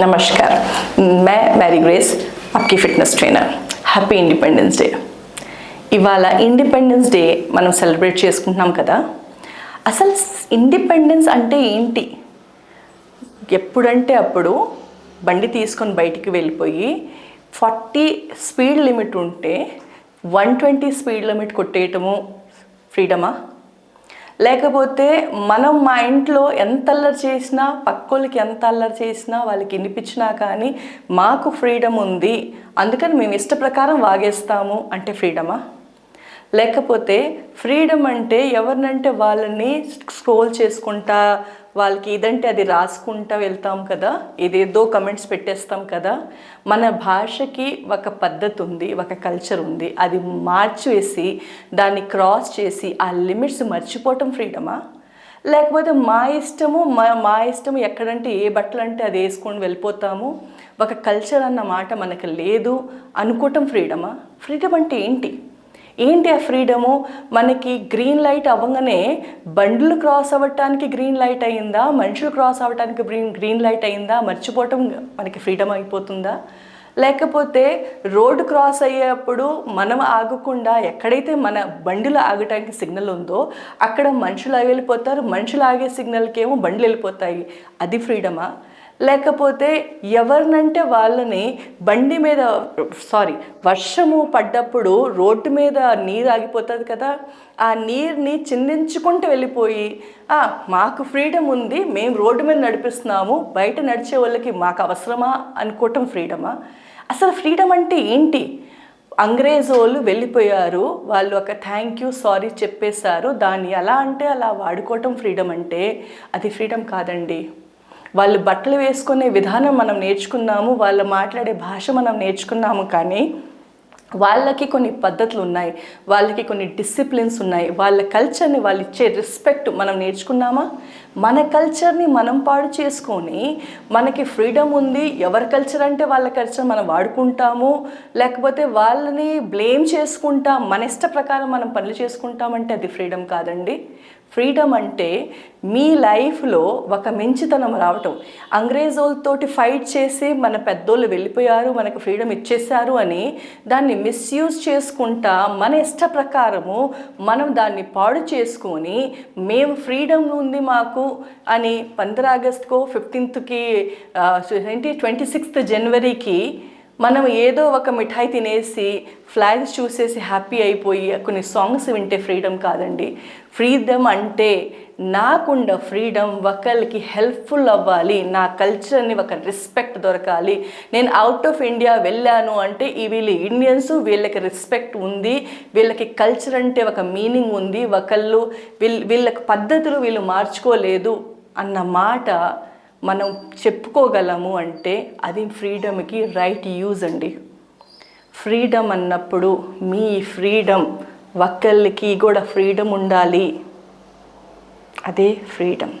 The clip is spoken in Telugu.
नमस्कार मैं मैरी ग्रेस आपकी fitness trainer happy independence day ఇవాళ ఇండిపెండెన్స్ డే మనం సెలబ్రేట్ చేసుకుంటున్నాం కదా అసలు ఇండిపెండెన్స్ అంటే ఏంటి ఎప్పుడంటే అప్పుడు బండి తీసుకొని బయటికి వెళ్ళిపోయి ఫార్టీ స్పీడ్ లిమిట్ ఉంటే వన్ ట్వంటీ స్పీడ్ లిమిట్ కొట్టేయటము ఫ్రీడమా లేకపోతే మనం మా ఇంట్లో ఎంత అల్లరి చేసినా పక్కోళ్ళకి ఎంత అల్లరి చేసినా వాళ్ళకి వినిపించినా కానీ మాకు ఫ్రీడమ్ ఉంది. అందుకని మేము ఇష్ట ప్రకారం వాగేస్తాము. అంటే ఫ్రీడమా? లేకపోతే ఫ్రీడమ్ అంటే ఎవరినంటే వాళ్ళని స్క్రోల్ చేసుకుంటా వాళ్ళకి ఇదంటే అది రాసుకుంటా వెళ్తాం కదా ఏదేదో కమెంట్స్ పెట్టేస్తాం కదా మన భాషకి ఒక పద్ధతి ఉంది ఒక కల్చర్ ఉంది అది మార్చివేసి దాన్ని క్రాస్ చేసి ఆ లిమిట్స్ మర్చిపోవటం ఫ్రీడమా లేకపోతే మా ఇష్టము మా మా ఇష్టము ఎక్కడంటే ఏ బట్టలు అంటే అది వేసుకొని వెళ్ళిపోతాము ఒక కల్చర్ అన్న మాట మనకు లేదు అనుకోవటం ఫ్రీడమా ఫ్రీడమ్ అంటే ఏంటి? ఏంటి ఆ ఫ్రీడము? మనకి గ్రీన్ లైట్ అవ్వగానే బండ్లు క్రాస్ అవ్వటానికి గ్రీన్ లైట్ అయిందా? మనుషులు క్రాస్ అవ్వటానికి గ్రీన్ గ్రీన్ లైట్ అయిందా? మర్చిపోవటం మనకి ఫ్రీడమ్ అయిపోతుందా? లేకపోతే రోడ్డు క్రాస్ అయ్యేప్పుడు మనం ఆగకుండా ఎక్కడైతే మన బండిలో ఆగటానికి సిగ్నల్ ఉందో అక్కడ మనుషులు వెళ్ళిపోతారు మనుషులు ఆగే సిగ్నల్కి ఏమో బండ్లు వెళ్ళిపోతాయి. అది ఫ్రీడమా? లేకపోతే ఎవరినంటే వాళ్ళని బండి మీద సారీ వర్షము పడ్డప్పుడు రోడ్డు మీద నీరు ఆగిపోతుంది కదా ఆ నీరుని చిందించుకుంటూ వెళ్ళిపోయి మాకు ఫ్రీడమ్ ఉంది మేము రోడ్డు మీద నడిపిస్తున్నాము బయట నడిచే వాళ్ళకి మాకు అవసరమా? అనుకోవటం ఫ్రీడమా? అసలు ఫ్రీడమ్ అంటే ఏంటి? అంగ్రేజ్ వాళ్ళు వెళ్ళిపోయారు వాళ్ళు ఒక థ్యాంక్ యూ సారీ చెప్పేశారు దాన్ని ఎలా అంటే అలా వాడుకోవటం ఫ్రీడమ్ అంటే అది ఫ్రీడమ్ కాదండి. వాళ్ళు బట్టలు వేసుకునే విధానం మనం నేర్చుకున్నాము వాళ్ళు మాట్లాడే భాష మనం నేర్చుకున్నాము కానీ వాళ్ళకి కొన్ని పద్ధతులు ఉన్నాయి వాళ్ళకి కొన్ని డిసిప్లిన్స్ ఉన్నాయి వాళ్ళ కల్చర్ని వాళ్ళు ఇచ్చే రెస్పెక్ట్ మనం నేర్చుకున్నామా? మన కల్చర్ని మనం పాడు చేసుకొని మనకి ఫ్రీడమ్ ఉంది ఎవరి కల్చర్ అంటే వాళ్ళ కల్చర్ మనం వాడుకుంటాము లేకపోతే వాళ్ళని బ్లేమ్ చేసుకుంటాం మన ఇష్ట ప్రకారం మనం పనులు చేసుకుంటామంటే అది ఫ్రీడమ్ కాదండి. ఫ్రీడమ్ అంటే మీ లైఫ్లో ఒక మంచితనం రావటం. అంగ్రేజోలతోటి ఫైట్ చేసి మన పెద్దోళ్ళు వెళ్ళిపోయారు మనకు ఫ్రీడమ్ ఇచ్చేసారు అని దాన్ని మిస్యూజ్ చేసుకుంటా మన ఇష్ట ప్రకారము మనం దాన్ని పాడు చేసుకొని మేము ఫ్రీడమ్ ఉంది మాకు అని పంద్ర ఆగస్ట్కో ఫిఫ్టీన్త్కి ఏంటి ట్వంటీ సిక్స్త్ జనవరికి మనం ఏదో ఒక మిఠాయి తినేసి ఫ్లాగ్స్ చూసేసి హ్యాపీ అయిపోయి కొన్ని సాంగ్స్ వింటే ఫ్రీడమ్ కాదండి. ఫ్రీడమ్ అంటే నాకుండ ఫ్రీడమ్ ఒకరికి హెల్ప్ఫుల్ అవ్వాలి నా కల్చర్ని ఒక రెస్పెక్ట్ దొరకాలి. నేను అవుట్ ఆఫ్ ఇండియా వెళ్ళాను అంటే ఈ వీళ్ళు ఇండియన్స్ వీళ్ళకి రెస్పెక్ట్ ఉంది వీళ్ళకి కల్చర్ అంటే ఒక మీనింగ్ ఉంది ఒకళ్ళు వీళ్ళ వీళ్ళకి పద్ధతులు వీళ్ళు మార్చుకోలేదు అన్న మాట మనం చెప్పుకోగలము అంటే అది ఫ్రీడమ్కి రైట్ యూజ్ అండి. ఫ్రీడమ్ అన్నప్పుడు మీ ఫ్రీడమ్ ఒక్కళ్ళకి కూడా ఫ్రీడమ్ ఉండాలి. అదే ఫ్రీడమ్.